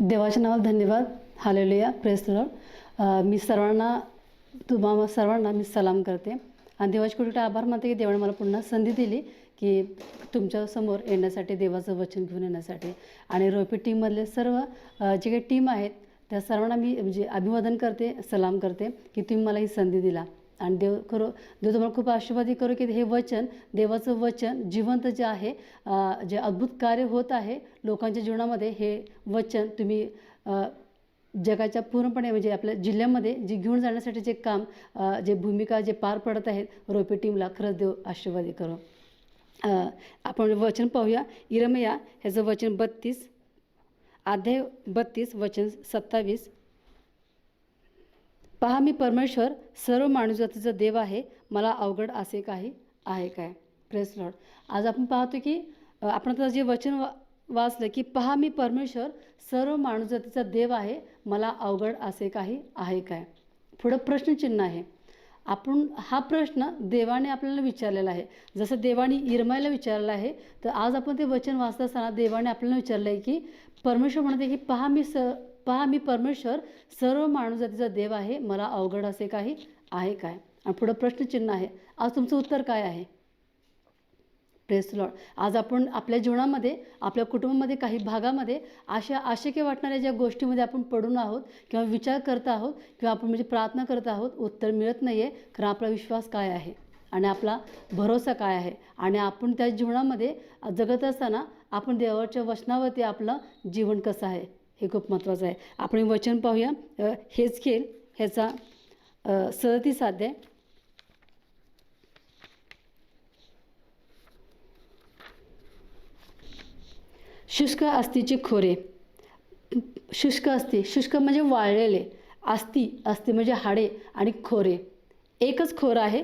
देवाच्या नावाला धन्यवाद. हालेलुया प्रेस लॉर्ड मी सर्वांना तुम्हा सर्वांना मी सलाम करते. आणि देवाची कुठे आभार मानते की देवाने मला पुन्हा संधी दिली की तुमच्यासमोर येण्यासाठी देवाचं वचन घेऊन येण्यासाठी. आणि रोपी टीममधले सर्व जे काही टीम आहेत त्या सर्वांना मी म्हणजे अभिवादन करते सलाम करते की तुम्ही मला ही संधी दिला. आणि देव करो देव तुम्हाला खूप आशीर्वादी करू की हे वचन देवाचं वचन जिवंत जे आहे जे अद्भुत कार्य होत आहे लोकांच्या जीवनामध्ये हे वचन तुम्ही जगाच्या पूर्णपणे म्हणजे आपल्या जिल्ह्यामध्ये जे घेऊन जाण्यासाठी जे काम जे भूमिका जे पार पडत आहेत रोपे टीमला खरंच देव आशीर्वादी करो. आपण वचन पाहूया. इरमया ह्याचं वचन बत्तीस अध्याय बत्तीस वचन सत्तावीस. पहा मी परमेश्वर सर्व माणूसजातीचा देव आहे मला अवघड असे काही आहे काय? प्रेस लॉर्ड आज आपण पाहतो की आपण आता जे वचन वा वाचलं की पहा मी परमेश्वर सर्व माणूसजातीचा देव आहे मला अवघड असे काही आहे काय? पुढं प्रश्नचिन्ह आहे. आपण हा प्रश्न देवाने आपल्याला विचारलेला आहे. जसं देवाने इरमायला विचारलेला आहे तर आज आपण ते वचन वाचत असताना देवाने आपल्याला विचारलं आहे की परमेश्वर म्हणते की पहा मी स पहा मी परमेश्वर सर्व माणूसजातीचा देव आहे मला अवघड असे काही आहे काय? आणि पुढं प्रश्नचिन्ह आहे. आज तुमचं उत्तर काय आहे? प्रेस लॉड आज आपण आपल्या जीवनामध्ये आपल्या कुटुंबामध्ये काही भागामध्ये अशा आशक्य वाटणाऱ्या ज्या गोष्टीमध्ये आपण पडून आहोत किंवा विचार करत आहोत किंवा आपण म्हणजे प्रार्थना करत आहोत उत्तर मिळत नाही आहे कारण आपला विश्वास काय आहे? आणि आपला भरोसा काय आहे? आणि आपण त्या जीवनामध्ये जगत असताना आपण देवाच्या वचनावरती आपलं जीवन कसं आहे? हे खूप महत्त्वाचं आहे. आपण वचन पाहूया. हेच खेळ ह्याचा सदतीस अध्याय. शुष्क अस्तीचे खोरे. शुष्क अस्ती शुष्क म्हणजे वाळलेले. अस्ती अस्ती म्हणजे हाडे आणि खोरे. एकच खोरं आहे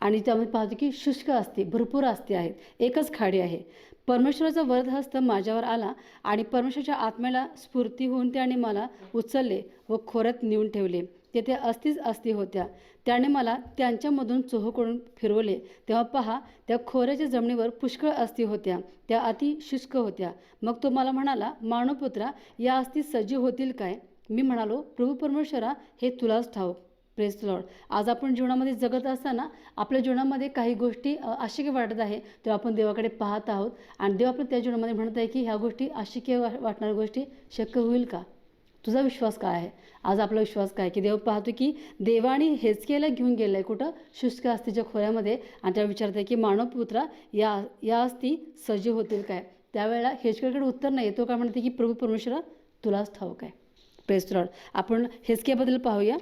आणि त्यामध्ये पाहतो की शुष्क असते भरपूर असते आहेत. एकच खाडी आहे. परमेश्वराचा वरदहस्त माझ्यावर आला आणि परमेश्वराच्या आत्म्याला स्फूर्ती होऊन त्याने मला उचलले व खोऱ्यात नेऊन ठेवले. तेथे अस्थिच अस्ती होत्या. त्याने मला त्यांच्यामधून चोहकडून फिरवले. तेव्हा पहा त्या खोऱ्याच्या जमिनीवर पुष्कळ अस्थि होत्या. त्या अति शुष्क होत्या. मग तो मला म्हणाला मानवपुत्रा या अस्थि सजीव होतील काय? मी म्हणालो प्रभू परमेश्वरा हे तुलाच ठाऊक. प्रेस लॉर्ड आज आपण जीवनामध्ये जगत असताना आपल्या जीवनामध्ये काही गोष्टी आशिकी वाटत आहे तेव्हा आपण देवाकडे पाहत आहोत. आणि देव आपण त्या जीवनामध्ये म्हणत आहे की ह्या गोष्टी अशक्य वा वाटणाऱ्या गोष्टी शक्य होईल का? तुझा विश्वास काय आहे? आज आपला विश्वास काय की देव पाहतो की देवाने हेचकेला घेऊन गेलं आहे कुठं? शुष्क अस्थीच्या खोऱ्यामध्ये. आणि त्या विचारत आहे की मानवपुत्रा या या अस्थी सजीव होतील काय? त्यावेळेला हेचकेकडे उत्तर नाही. तो काय म्हणते की प्रभू परमेश्वरा तुलाच ठाऊक आहे. प्रेस आपण हेचकेबद्दल पाहूया.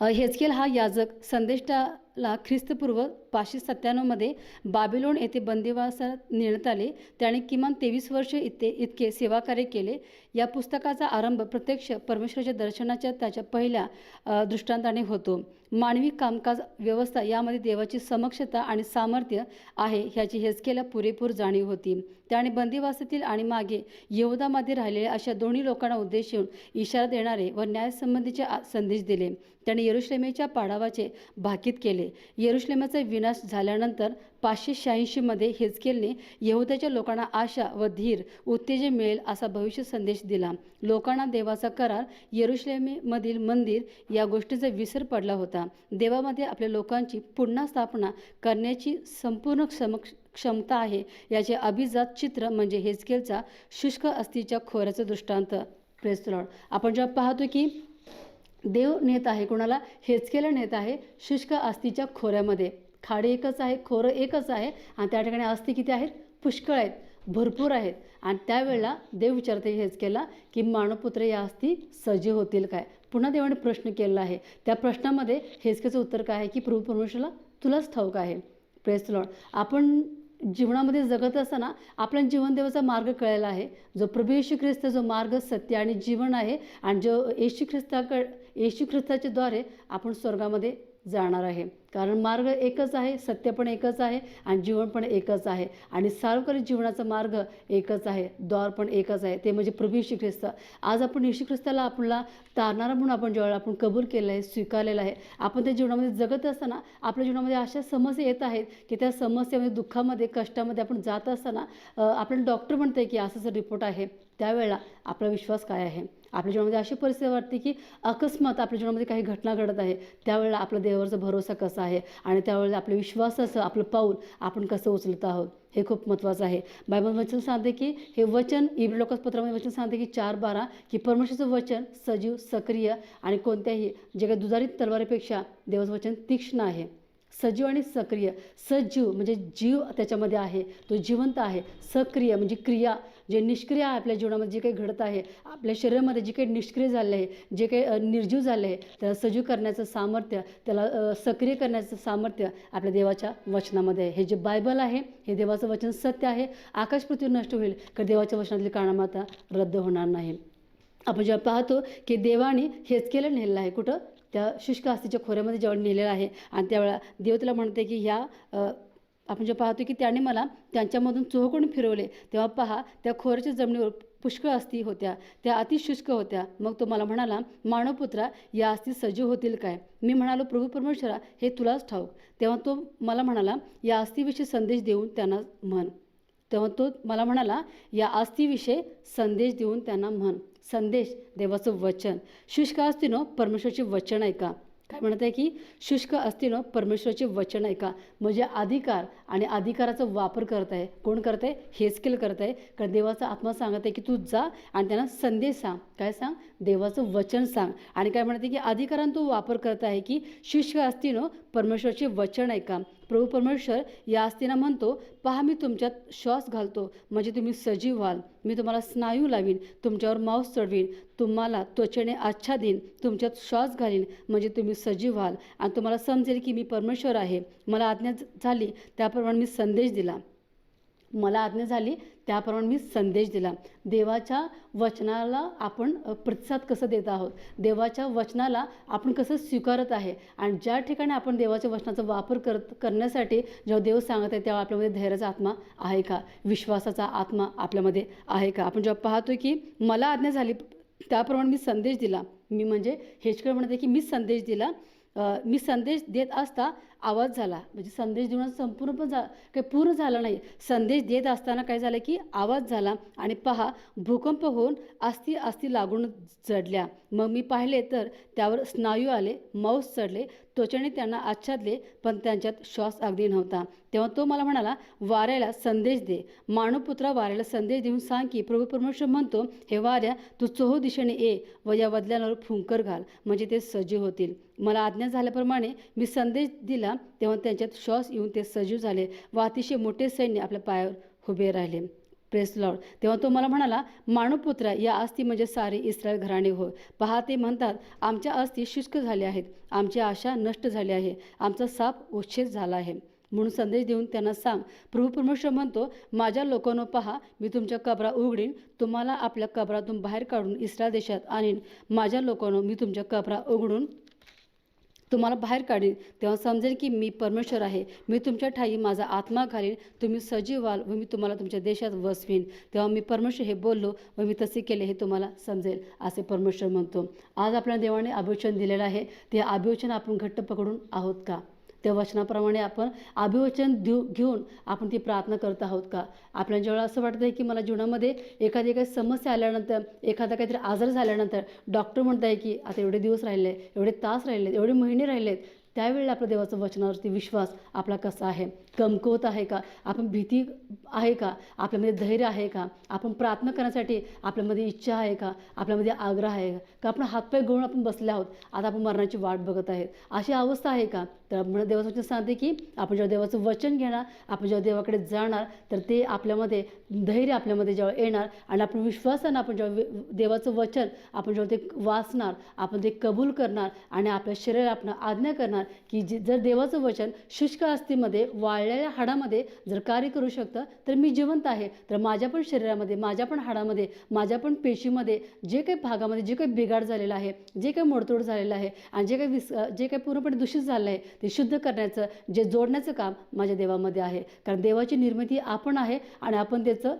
हेजकेल हेचकेल हा याजक संदेष्टाला ख्रिस्तपूर्व पाचशे सत्त्याण्णवमध्ये बाबिलोन येथे बंदिवासात नेण्यात आले. त्याने किमान तेवीस वर्ष इथे इतके सेवाकार्य केले. या पुस्तकाचा आरंभ प्रत्यक्ष परमेश्वराच्या दर्शनाच्या त्याच्या पहिल्या दृष्टांताने होतो. मानवी कामकाज व्यवस्था यामध्ये देवाची समक्षता आणि सामर्थ्य आहे ह्याची हेचकेला पुरेपूर जाणीव होती. त्याने बंदिवासातील आणि मागे यहूदामध्ये राहिलेल्या अशा दोन्ही लोकांना उद्देशून इशारा देणारे व न्यायसंबंधीचे संदेश दिले. त्याने येरुश्लेमेच्या पाडावाचे भाकीत केले. येरुश्लेमाचा विनाश झाल्यानंतर पाचशे शहाऐंशीमध्ये हेचकेलने यहुद्याच्या लोकांना आशा व धीर उत्तेजन मिळेल असा भविष्य संदेश दिला. लोकांना देवाचा करार येरुश्लेमेमधील मंदिर या गोष्टीचा विसर पडला होता. देवामध्ये आपल्या लोकांची पुन्हा स्थापना करण्याची संपूर्ण समक्ष क्षमता आहे याचे अभिजात चित्र म्हणजे हेचकेलचा शुष्क अस्थीच्या खोऱ्याचं दृष्टांत. प्रेस आपण जेव्हा पाहतो की देव नेत आहे कोणाला? हेचकेला नेत आहे शुष्क अस्थीच्या खोऱ्यामध्ये. खाडी एकच आहे खोरं एकच आहे आणि त्या ठिकाणी अस्थि किती आहेत? पुष्कळ आहेत भरपूर आहेत. आणि त्यावेळेला देव विचारते हेच केला की मानवपुत्र या अस्थि सजीव होतील काय? पुन्हा देवाने प्रश्न केलेला आहे. त्या प्रश्नामध्ये हेचकेचं उत्तर काय आहे की प्रभू परमेश्वरला तुलाच ठाऊक आहे. प्रेस लॉर्ड आपण जीवनामध्ये जगत असताना आपल्या जीवनदेवाचा मार्ग कळलेला आहे. जो प्रभू येशू ख्रिस्त जो मार्ग सत्य आणि जीवन आहे आणि जो येशू ख्रिस्ताकड येशू ख्रिस्ताच्या द्वारे आपण स्वर्गामध्ये जाणार आहे. कारण मार्ग एकच आहे सत्य पण एकच आहे आणि जीवन पण एकच आहे. आणि सार्वकालिक जीवनाचा मार्ग एकच आहे द्वार पण एकच आहे. ते म्हणजे प्रभू येशू ख्रिस्त. आज आपण येशू ख्रिस्ताला आपला तारणारा म्हणून आपण ज्यावेळेला आपण कबूल केलं आहे स्वीकारलेलं आहे आपण त्या जीवनामध्ये जगत असताना आपल्या जीवनामध्ये अशा समस्या येत आहेत की त्या समस्यामध्ये दुःखामध्ये कष्टामध्ये आपण जात असताना आपण आपल्याला डॉक्टर म्हणते की असं रिपोर्ट आहे. त्यावेळेला आपला विश्वास काय आहे? आपल्या जीवनामध्ये अशी परिस्थिती वाटते की अकस्मात आपल्या जीवनामध्ये काही घटना घडत आहे. त्यावेळेला आपला देवावरचा भरोसा कसा आहे? आणि त्यावेळेला आपल्या विश्वासाचं आपलं पाऊल आपण कसं उचलत आहोत? हे खूप महत्त्वाचं आहे. बायबल वचन सांगते की हे वचन इब्री लोकांस पत्रामध्ये वचन सांगते की चार बारा की परमेश्वरचं वचन सजीव सक्रिय आणि कोणत्याही जे काही दुधारी तलवारीपेक्षा देवाचं वचन तीक्ष्ण आहे. सजीव आणि सक्रिय. सजीव म्हणजे जीव त्याच्यामध्ये आहे. तो जिवंत आहे. सक्रिय म्हणजे क्रिया. जे निष्क्रिय आहे आपल्या जीवनामध्ये जे काही घडत आहे आपल्या शरीरामध्ये जे काही निष्क्रिय झाले आहे जे काही निर्जीव झाले आहे त्याला सजीव करण्याचं सामर्थ्य त्याला सक्रिय करण्याचं सामर्थ्य आपल्या देवाच्या वचनामध्ये आहे. हे जे बायबल आहे हे देवाचं वचन सत्य आहे. आकाश पृथ्वी नष्ट होईल तर देवाच्या वचनातली कारणमाता रद्द होणार नाही. आपण जेव्हा पाहतो की देवाने हेच केलं नेलेलं आहे कुठं? त्या शुष्क आस्थीच्या खोऱ्यामध्ये जेव्हा नेलेलं आहे आणि त्यावेळेला देव तिला म्हणते की ह्या आपण जे पाहतो की त्याने मला त्यांच्यामधून चोहकडून फिरवले तेव्हा पहा त्या खोऱ्याच्या जमिनीवर पुष्कळ अस्थी होत्या. त्या अतिशुष्क होत्या. मग तो मला म्हणाला मानवपुत्रा या अस्थी सजीव होतील काय? मी म्हणालो प्रभू परमेश्वरा हे तुलाच ठाऊक. तेव्हा तो मला म्हणाला या अस्थीविषयी संदेश देऊन त्यांना म्हण. तेव्हा तो मला म्हणाला या आस्थीविषयी संदेश देऊन त्यांना म्हण. संदेश देवाचं वचन. शुष्क असतीनं परमेश्वराचे वचन ऐका. काय म्हणत आहे की शुष्क असतीनं हो, परमेश्वराचे वचन ऐका. म्हणजे अधिकार आणि अधिकाराचा वापर करत आहे. कोण करत आहे? हेस्केल करत आहे. कारण देवाचा आत्मा सांगत आहे की तू जा आणि त्यांना संदेश सांग. काय सांग? देवाचं वचन सांग. आणि काय म्हणते की अधिकारानं तो वापर करत आहे की शुष्क असतीनं हो, परमेश्वराचे वचन ऐका. प्रभू परमेश्वर या आस्तीना म्हणतो पहा मी तुमच्यात श्वास घालतो. म्हणजे तुम्ही सजीव व्हाल. मी तुम्हाला स्नायू लावीन. तुमच्यावर मांस चढवीन. तुम्हाला त्वचेने आच्छादीन तुमच्यात श्वास घालीन. म्हणजे तुम्ही सजीव व्हाल. आणि तुम्हाला समजेल की मी परमेश्वर आहे. मला आज्ञा झाली. त्याप्रमाणे मी संदेश दिला. मला आज्ञा झाली त्याप्रमाणे मी संदेश दिला. देवाच्या वचनाला आपण प्रतिसाद कसं देत आहोत? देवाच्या वचनाला आपण कसं स्वीकारत आहे? आणि ज्या ठिकाणी आपण देवाच्या वचनाचा वापर करत करण्यासाठी जेव्हा देव सांगत आहे तेव्हा आपल्यामध्ये धैर्याचा आत्मा आहे का? विश्वासाचा आत्मा आपल्यामध्ये आहे का? आपण जेव्हा पाहतो की मला आज्ञा झाली त्याप्रमाणे मी संदेश दिला. मी म्हणजे हेचकर म्हणते की मी संदेश दिला. मी संदेश देत असता आवाज झाला. म्हणजे संदेश देऊन संपूर्ण पण झा काही पूर्ण झाला नाही. संदेश देत असताना काय झालं की आवाज झाला आणि पहा भूकंप होऊन आस्ती आस्ती लागून चढल्या. मग मी पाहिले तर त्यावर स्नायू आले मांस चढले त्वचेने त्यांना आच्छादले पण त्यांच्यात श्वास अगदी नव्हता. तेव्हा तो मला म्हणाला वाऱ्याला संदेश दे. मानवपुत्रा वाऱ्याला संदेश देऊन सांग की प्रभू परमेश्वर म्हणतो हे वाऱ्या तू चोहो दिशेने ये व या बदल्यांवर फुंकर घाल. म्हणजे ते सजीव होतील. मला आज्ञा झाल्याप्रमाणे मी संदेश दिला तेव्हा त्यांच्यात श्वास येऊन ते सजीव झाले व अतिशय मोठे सैन्य आपल्या पायावर उभे राहिले. प्रेस लॉर्ड तेव्हा तो मला म्हणाला मानवपुत्रा या अस्थी म्हणजे सारे इस्रायल घराणे हो पहा ते म्हणतात आमच्या अस्थी शुष्क झाल्या आहेत. आमची आशा नष्ट झाली आहे. आमचा साप उच्छेद झाला आहे. म्हणून संदेश देऊन त्यांना सांग प्रभू परमेश्वर म्हणतो माझ्या लोकांनो पहा मी तुमच्या कबरा उघडीन. तुम्हाला आपल्या कबरातून बाहेर काढून इस्रायल देशात आणीन. माझ्या लोकांनो मी तुमच्या कबरा उघडून तुम्हाला बाहेर काढीन. तेव्हा समजेल की मी परमेश्वर आहे. मी तुमच्या ठाई माझा आत्मा घालीन. तुम्ही सजीव व्हाल व मी तुम्हाला तुमच्या देशात वसवीन. तेव्हा मी परमेश्वर हे बोललो व मी तसे केले हे तुम्हाला समजेल असे परमेश्वर म्हणतो. आज आपल्या देवाने अभिवचन दिलेलं आहे. ते अभिवचन आपण घट्ट पकडून आहोत का? त्या वचनाप्रमाणे आपण अभिवचन देऊ घेऊन आपण ती प्रार्थना करत आहोत का? आपल्या जेव्हा असं वाटतं आहे की मला जीवनामध्ये एखादी काही समस्या आल्यानंतर एखादा काहीतरी आजार झाल्यानंतर डॉक्टर म्हणत आहे की आता एवढे दिवस राहिले एवढे तास राहिले एवढे महिने राहिलेत त्यावेळेला आपल्या देवाचं वचनावरती विश्वास आपला कसा आहे? कमकुवत आहे का? आपण भीती आहे का? आपल्यामध्ये धैर्य आहे का? आपण प्रार्थना करण्यासाठी आपल्यामध्ये इच्छा आहे का? आपल्यामध्ये आग्रह आहे का? का आपण हातपाय गळून आपण बसले आहोत? आता आपण मरणाची वाट बघत आहेत. अशी अवस्था आहे का? तर म्हणून देवाचं वचन सांगते की आपण जेव्हा देवाचं वचन घेणार आपण जेव्हा देवाकडे जाणार तर ते आपल्यामध्ये धैर्य आपल्यामध्ये जेव्हा येणार आणि आपण विश्वासानं आपण जेव्हा देवाचं वचन आपण जेव्हा ते वाचणार आपण ते कबूल करणार आणि आपल्या शरीराला आपण आज्ञा करणार की जे जर देवाचं वचन शुष्क अस्थीमध्ये वाळलेल्या हाडामध्ये जर कार्य करू शकतं तर मी जिवंत आहे. तर माझ्या पण शरीरामध्ये माझ्या पण हाडामध्ये माझ्या पण पेशीमध्ये जे काही भागामध्ये जे काही बिघाड झालेला आहे जे काही मोडतोड झालेलं आहे आणि जे काही विस जे काही पूर्णपणे दूषित झालं आहे ते शुद्ध करण्याचं जे जोडण्याचं काम माझ्या देवामध्ये आहे. कारण देवाची निर्मिती आपण आहे आणि आपण त्याचं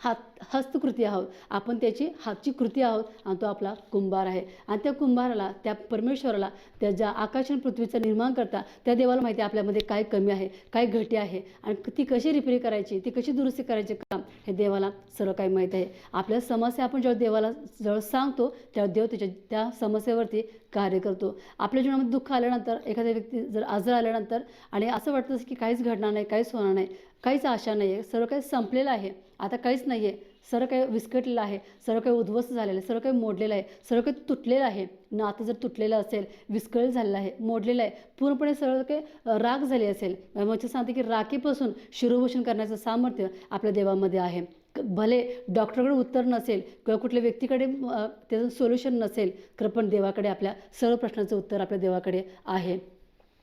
हात हस्तकृती आहोत. आपण त्याची हातची कृती आहोत आणि तो आपला कुंभार आहे. आणि त्या कुंभाराला त्या परमेश्वराला त्या ज्या आकाश आणि पृथ्वीचं निर्माण करता त्या देवाला माहिती आहे आपल्यामध्ये काय कमी आहे काय घटी आहे आणि ती कशी रिपेअर करायची ती कशी दुरुस्ती करायचे काम हे देवाला सर्व काही माहीत आहे. आपल्या समस्या आपण जेव्हा देवाला जवळ सांगतो तेव्हा देव त्याच्या त्या समस्येवरती कार्य करतो. आपल्या जीवनामध्ये दुःख आल्यानंतर एखाद्या व्यक्ती जर आजार आल्यानंतर आणि असं वाटतं की काहीच घडणार नाही काहीच होणार नाही काहीच आशा नाही आहे सर्व काही संपलेलं आहे. आता काहीच नाही आहे सर्व काही विस्कटलेलं आहे सर्व काही उद्ध्वस्त झालेलं आहे सर्व काही मोडलेलं आहे सर्व काही तुटलेलं आहे. नातं जर तुटलेलं असेल विस्कळीत झालेलं आहे मोडलेलं आहे पूर्णपणे सर्व काही राग राख झाली असेल. मग सांगते की राखीपासून शिरोभूषण करण्याचं सामर्थ्य आपल्या देवामध्ये आहे. भले डॉक्टरकडे उत्तर नसेल किंवा कुठल्या व्यक्तीकडे त्याचं सोल्युशन नसेल तर पण देवाकडे आपल्या सर्व प्रश्नाचं उत्तर आपल्या देवाकडे आहे.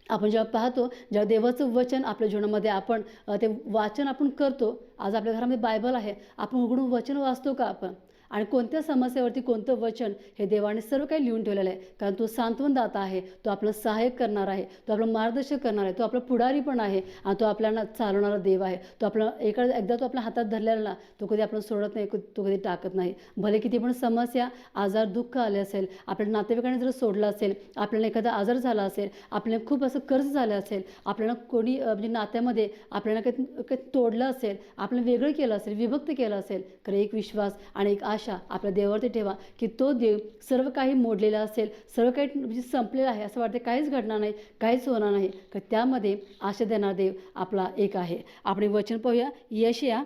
आपण जेव्हा पाहतो जेव्हा देवाचं वचन आपल्या जीवनामध्ये आपण ते वाचन आपण करतो आज आपल्या घरामध्ये बायबल आहे आपण उघडून वचन वाचतो का आपण? आणि कोणत्या समस्येवरती कोणतं वचन हे देवाने सर्व काही लिहून ठेवलेलं आहे. कारण तो सांत्वनदाता आहे तो आपलं सहाय्यक करणार आहे तो आपलं मार्गदर्शक करणार आहे तो आपला पुढारी पण आहे आणि तो आपल्याला चालवणारा देव आहे. तो आपला एका एकदा तो आपल्या हातात धरलेला तो कधी आपण सोडत नाही तो कधी टाकत नाही. भले किती पण समस्या आजार दुःख आले असेल आपल्या नातेवाईकाने जर सोडलं असेल आपल्याला एखादा आजार झाला असेल आपल्याला खूप असं कर्ज झालं असेल आपल्याला कोणी म्हणजे नात्यामध्ये आपल्याला काही काही तोडलं असेल आपल्याला वेगळं केलं असेल विभक्त केलं असेल तर एक विश्वास आणि एक आशा आपल्या देवावरती ठेवा की तो देव सर्व काही मोडलेला असेल सर्व काही म्हणजे संपलेलं आहे असं वाटतं काहीच घडणार नाही काहीच होणार नाही. तर त्यामध्ये आशा देणारा देव आपला एक आहे. आपण वचन पाहूया. यशया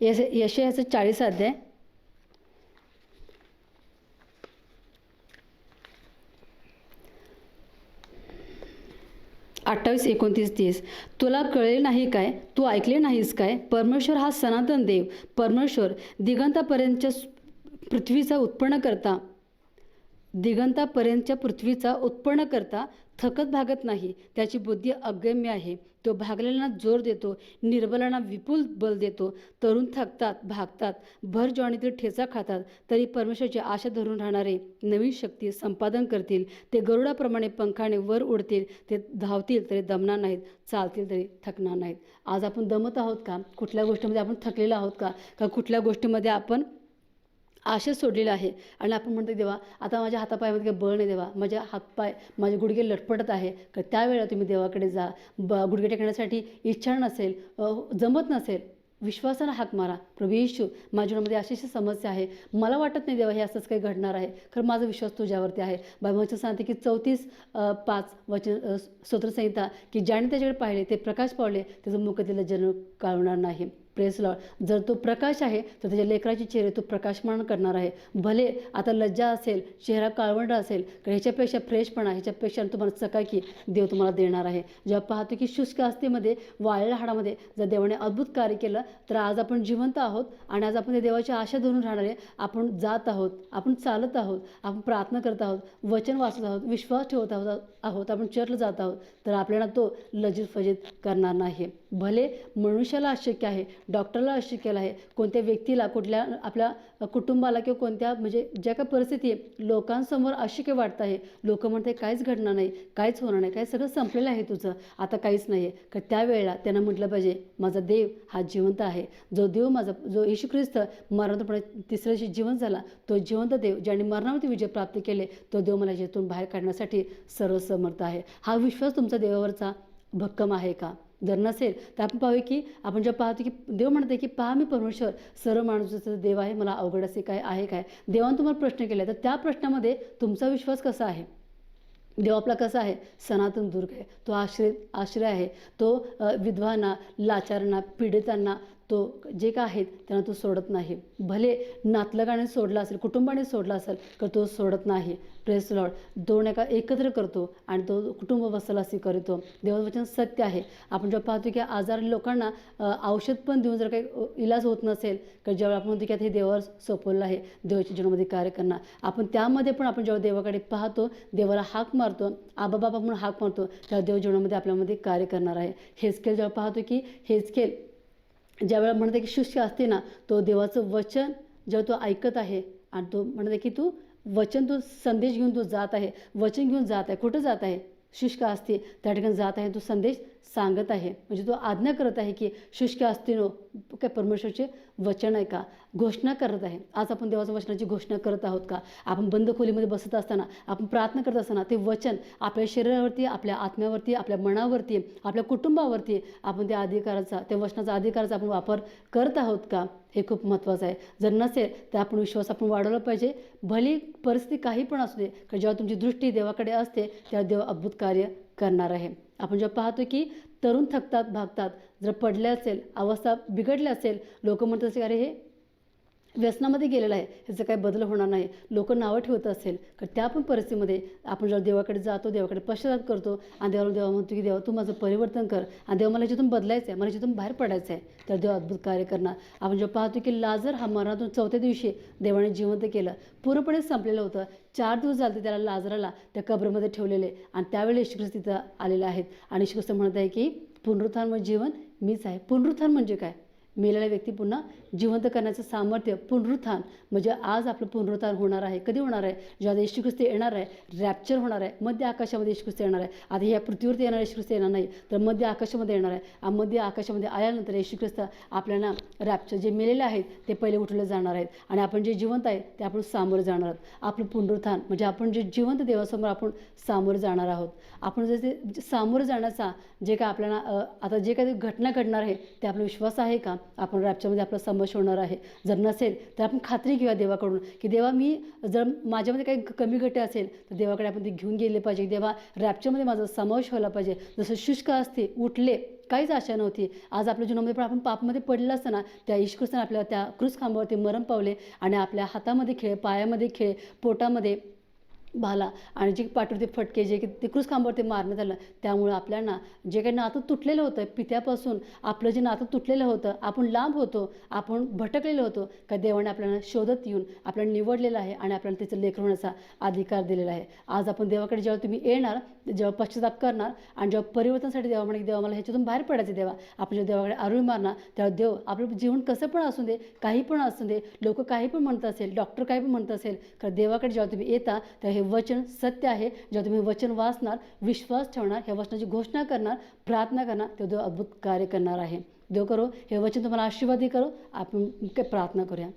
यश यशयाचं चाळीस अध्याय. अठ्ठावीस एकोणतीस तीस. तुला कळले नाही काय? तू ऐकले नाहीस काय? परमेश्वर हा सनातन देव. परमेश्वर दिगंतापर्यंतच्या पृथ्वीचा उत्पन्न करता. दिगंतापर्यंतच्या पृथ्वीचा उत्पन्न करता. थकत भागत नाही. त्याची बुद्धी अगम्य आहे. तो भागलेल्यांना जोर देतो निर्बलांना विपुल बल देतो. तरुण थकतात भागतात भर जॉणीतील ठेचा खातात. तरी परमेश्वराची आशा धरून राहणारे नवीन शक्ती संपादन करतील. ते गरुडाप्रमाणे पंखाने वर उडतील. ते धावतील तरी दमणार नाहीत चालतील तरी थकणार नाहीत. आज आपण दमत आहोत का? कुठल्या गोष्टीमध्ये आपण थकलेलो आहोत का? का कुठल्या गोष्टीमध्ये आपण आशा सोडलेला आहे. आणि आपण म्हणतो देवा आता माझ्या हातापायामध्ये काही बळ नाही देवा. माझ्या हातपाय माझे गुडघे लटपटत आहे. का त्यावेळेला तुम्ही देवाकडे जा. ब गुडघे टेकण्यासाठी इच्छा नसेल जमत नसेल विश्वासानं हाक मारा. प्रभू येशू माझ्या जीवनामध्ये अशी अशी समस्या आहे. मला वाटत नाही देवा हे असंच काही घडणार आहे. खरं माझा विश्वास तुझ्यावरती आहे. बायबलचं सांगते की चौतीस पाच वचन अ, स्तोत्रसंहिता की ज्याने त्याच्याकडे पाहिले ते प्रकाश पावले त्याचं मुख तिला जन्म काळवणार नाही. प्रेस लॉर्ड जर तो प्रकाश आहे तर त्याच्या लेकराचे चेहरे तो प्रकाशमान करणार आहे. भले आता लज्जा असेल चेहरा काळवंडा असेल तर ह्याच्यापेक्षा फ्रेशपणा ह्याच्यापेक्षा तुम्हाला चकाकी देव तुम्हाला देणार आहे. जेव्हा पाहतो की शुष्क अस्थेमध्ये वाळल्या हाडामध्ये जर देवाने अद्भुत कार्य केलं तर आज आपण जिवंत आहोत आणि आज आपण त्या देवाची आशा धरून राहणारे आपण जात आहोत आपण चालत आहोत आपण प्रार्थना करत आहोत वचन वाचत आहोत विश्वास ठेवत आहोत आहोत आपण चर्चला जात आहोत तर आपल्याला तो लजित फजित करणार नाही. भले मनुष्याला अशक्य आहे डॉक्टरला अशक्य आहे कोणत्या व्यक्तीला कुठल्या आपल्या कुटुंबाला किंवा कोणत्या म्हणजे ज्या काही परिस्थिती आहे, लोकांसमोर अशक्य वाटत आहे. लोक म्हणते काहीच घडणार नाही काहीच होणार नाही काही सगळं संपलेलं आहे तुझं आता काहीच नाही आहे का त्यावेळेला त्यांना म्हटलं पाहिजे माझा देव हा जिवंत आहे. जो देव माझा जो येशू ख्रिस्त मरणपणे तिसऱ्या दिवशी जिवंत झाला तो जिवंत देव ज्याने मरणावरती विजय प्राप्त केले तो देव मला याच्यातून बाहेर काढण्यासाठी सर्वसमर्थ आहे. हा विश्वास तुमचा देवावरचा भक्कम आहे का? जर नसेल तर आपण पाहूया की आपण जेव्हा पाहतो की देव म्हणते की पहा मी परमेश्वर सर्व माणसाचा देव आहे मला अवघड असे काय आहे काय? देवान तुम्हाला प्रश्न केला तर त्या प्रश्नामध्ये तुमचा विश्वास कसा आहे? देव आपला कसा आहे? सनातन दुर्ग आहे. तो आश्रय आश्रय आहे. तो विधवांना लाचारांना पीडितांना तो जे काय आहेत त्यांना तो सोडत नाही. भले नातलगाने सोडला असेल कुटुंबाने सोडला असेल तर तो सोडत नाही. प्रेस लॉर्ड दोन एका एकत्र करतो आणि तो कुटुंब वसला असे करतो. देवाचं वचन सत्य आहे. आपण जेव्हा पाहतो की आजारी लोकांना औषध पण देऊन जर काही इलाज होत नसेल तर जेव्हा आपण म्हणतो की आता हे देवावर सोपवलं आहे देवाच्या जीवनामध्ये कार्य करणार. आपण त्यामध्ये पण आपण जेव्हा देवाकडे पाहतो देवाला हाक मारतो आबा बाबा म्हणून हाक मारतो तेव्हा देव जीवनामध्ये आपल्यामध्ये कार्य करणार आहे. हेचकेल जेव्हा पाहतो की हेचकेल ज्यावेळेला म्हणते की शुष्क असते ना तो देवाचं वचन जेव्हा तो ऐकत आहे आणि तो म्हणते की तू वचन तू संदेश घेऊन तू जात आहे वचन घेऊन जात आहे कुठं जात आहे? शुष्क असते त्या ठिकाणी जात आहे तो संदेश सांगत आहे. म्हणजे तो आज्ञा करत आहे की शुष्क अस्तिनो काय परमेश्वरचे वचन आहे का? घोषणा करत आहे. आज आपण देवाच्या वचनाची घोषणा करत आहोत का? आपण बंद खोलीमध्ये बसत असताना आपण प्रार्थना करत असताना ते वचन आपल्या शरीरावरती आपल्या आत्म्यावरती आपल्या मनावरती आपल्या कुटुंबावरती आपण त्या अधिकाराचा त्या वचनाचा अधिकाराचा आपण वापर करत आहोत का? हे खूप महत्त्वाचं आहे. जर नसेल तर आपण विश्वास आपण वाढवला पाहिजे. भली परिस्थिती काही पण असू दे कारण जेव्हा तुमची दृष्टी देवाकडे असते तेव्हा देव अद्भुत कार्य करणार आहे. आपण जेव्हा पाहतो की तरुण थकतात भागतात जर पडले असेल अवस्था बिघडली असेल लोक म्हणतात असे अरे हे व्यसनामध्ये गेलेलं आहे. ह्याचं काही बदल होणार नाही. लोक नावं ठेवत असेल तर त्या पण परिस्थितीमध्ये आपण जेव्हा देवाकडे जातो देवाकडे पश्चाताप करतो आणि देवाला देवा म्हणतो की देवा तू माझं परिवर्तन कर. आणि देवा मला याच्यातून बदलायचं आहे मला याच्यातून बाहेर पडायचं आहे तर देव अद्भुत कार्य करणार. आपण जेव्हा पाहतो की लाजर हा मरणातून चौथ्या दिवशी देवाने जिवंत केलं. पूर्णपणे संपलेलं होतं. चार दिवस झाले त्याला लाजराला त्या कबरमध्ये ठेवलेले आणि त्यावेळी येशू तिथं आलेले आहेत. आणि येशू ख्रिस्त म्हणत आहे की पुनरुत्थान व जीवन मीच आहे. पुनरुत्थान म्हणजे काय? मेलेला व्यक्ती पुन्हा जिवंत करण्याचं सामर्थ्य पुनरुत्थान म्हणजे आज आपलं पुनरुत्थान होणार आहे. कधी होणार आहे? जेव्हा येशू ख्रिस्त येणार आहे रॅप्चर होणार आहे मध्य आकाशामध्ये येशू ख्रिस्त येणार आहे. आता या पृथ्वीवरती येणार येशू ख्रिस्त येणार नाही तर मध्य आकाशामध्ये येणार आहे. आणि मध्य आकाशामध्ये आल्यानंतर येशू ख्रिस्त आपल्याला रॅप्चर जे मेलेले आहेत ते पहिले उठले जाणार आहेत. आणि आपण जे जिवंत आहे ते आपण सामोरं जाणार आहोत. आपलं पुनरुत्थान म्हणजे आपण जे जिवंत देवासमोर आपण सामोरं जाणार आहोत. आपण जसे सामोरं जाण्याचा जे काय आपल्याला आता जे काही घटना घडणार आहे ते आपला विश्वास आहे का? आपण रॅप्चरमध्ये आपला समावेश होणार आहे. जर नसेल तर आपण खात्री घेऊया देवाकडून की देवा मी जर माझ्यामध्ये काही कमी घटे असेल तर देवाकडे आपण ते घेऊन गेले पाहिजे. देवा रॅप्चरमध्ये माझा समावेश व्हायला पाहिजे. जसं शुष्क असते उठले काहीच आशा नव्हती. आज आपल्या जीवनामध्ये पण आपण पापमध्ये पडलं असताना त्या ईश्वरस्थान आपल्या त्या क्रूस खांबावरती मरण पावले आणि आपल्या हातामध्ये खेळ पायामध्ये खेळ पोटामध्ये भाला आणि जे पाठवते फटके जे की ते क्रूस मारण्यात आलं त्यामुळं आपल्याला जे काही नातं तुटलेलं होतं पित्यापासून आपलं जे नातं तुटलेलं होतं आपण लांब होतो आपण भटकलेलो होतो का देवाने आपल्याला शोधत येऊन आपल्याला निवडलेलं आहे आणि आपल्याला त्याचं लेखन होण्याचा अधिकार दिलेला आहे. आज आपण देवाकडे जेव्हा तुम्ही येणार जेव्हा पश्चाताप करणार आणि जेव्हा परिवर्तनासाठी देवा म्हणे देवा मला ह्याच्यातून बाहेर पडायचं देवा आपण जेव्हा देवाकडे आरुळ मारणार तेव्हा देव आपलं जीवन कसं पण असू दे काही पण असू दे लोक काही पण म्हणत असेल डॉक्टर काही पण म्हणत असेल कारण देवाकडे जेव्हा तुम्ही येता तेव्हा हे वचन सत्य आहे. जेव्हा तुम्ही वचन वाचणार विश्वास ठेवणार ह्या वचनाची घोषणा करणार प्रार्थना करणार तेव्हा देव अद्भुत कार्य करणार आहे. देव करो हे वचन तुम्हाला आशीर्वादी करो. आपण प्रार्थना करूया.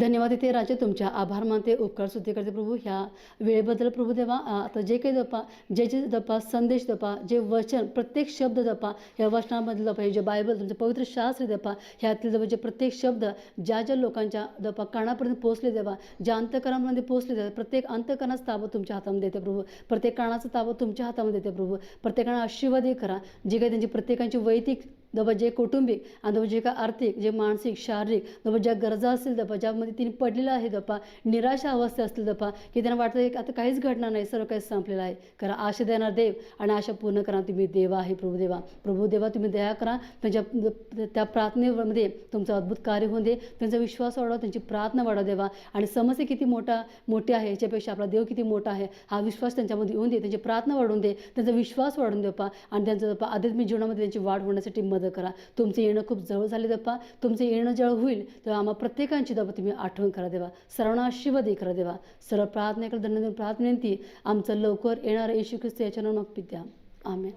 धन्यवाद येते राजे तुमच्या आभार मानते उपकार स्तुती करते प्रभू. ह्या वेळेबद्दल प्रभू देवा आता जे काही जपा जे जे दपा संदेश दपा जे वचन प्रत्येक शब्द दपा ह्या वचनामधील जपा हे जे बायबल तुमचं पवित्र शास्त्र दपा ह्यातील जपा जे प्रत्येक शब्द ज्या ज्या लोकांच्या दपा कानापर्यंत पोहोचले देवा ज्या अंतकरणामध्ये पोहोचले जातात प्रत्येक अंतकरणाचं ताबत तुमच्या हातामध्ये देते प्रभू. प्रत्येक कानाचं ताबत तुमच्या हातामध्ये देते प्रभू. प्रत्येकानं आशीर्वादी करा. जे काही त्यांची प्रत्येकांची वैयक्तिक दबा जे कौटुंबिक आणि दबा जे काय आर्थिक जे मानसिक शारीरिक दबा ज्या गरजा असतील दबा ज्यामध्ये तिने पडलेलं आहे दपा निराशा अवस्था असतील दपा की त्यांना वाटतं की आता काहीच घडणार नाही सर्व काही संपलेलं आहे. कारण आशा देणार देव आणि आशा पूर्ण करा. तुम्ही देवा आहे प्रभुदेवा प्रभुदेवा तुम्ही दया करा. त्यांच्या त्या प्रार्थनेमध्ये तुमचं अद्भुत कार्य होऊन दे. त्यांचा विश्वास वाढवा त्यांची प्रार्थना वाढवा देवा. आणि समस्या किती मोठा मोठी आहे याच्यापेक्षा आपला देव किती मोठा आहे हा विश्वास त्यांच्यामध्ये येऊन दे. त्यांची प्रार्थना वाढवून दे. त्यांचा विश्वास वाढवून दे पा आणि त्यांचं आध्यात्मिक जीवनामध्ये त्यांची वाढ होण्यासाठी मदत करा. तुमचं येणं खूप जवळ झाले दप्पा तुमचं येणं जवळ होईल तेव्हा आम्हा प्रत्येकांची दप्पा तुम्ही आठवण करा देवा. सर्वांना आशीर्वाद करा देवा. सर्व प्रार्थनेकडे धन्यवाद प्रार्थनेंती आमचं लवकर येणारं येशू ख्रिस्त याच्या नक्की पित्या आम्ही